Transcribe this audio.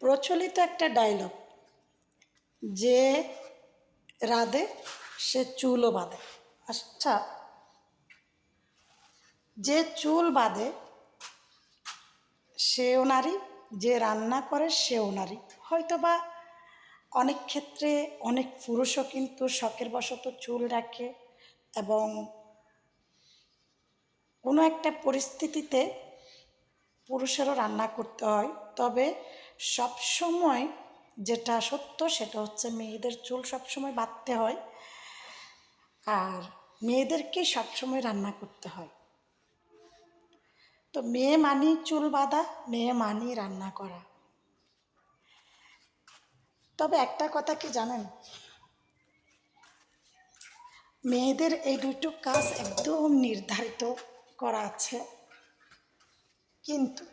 প্রচলিত একটা ডায়লগ যে রাধে, সে চুলও বাঁধে। আচ্ছা যে চুল বাঁধে, সেও নারী, যে রান্না করে, সেও নারী। হয়তো বা অনেক ক্ষেত্রে অনেক পুরুষও কিন্তু শখের বশত চুল রাখে এবং কোনো একটা পরিস্থিতিতে পুরুষেরও রান্না করতে হয়। তবে সব সময় যেটা সত্য সেটা হচ্ছে মেয়েদের চুল সবসময় বাঁধতে হয় আর মেয়েদেরকে সবসময় রান্না করতে হয়। তো মেয়ে মানি চুল বাঁধা, মেয়ে মানি রান্না করা। তবে একটা কথা কি জানেন? মেয়েদের এই দুটো কাজ একদম নির্ধারিত করা আছে। কিন্তু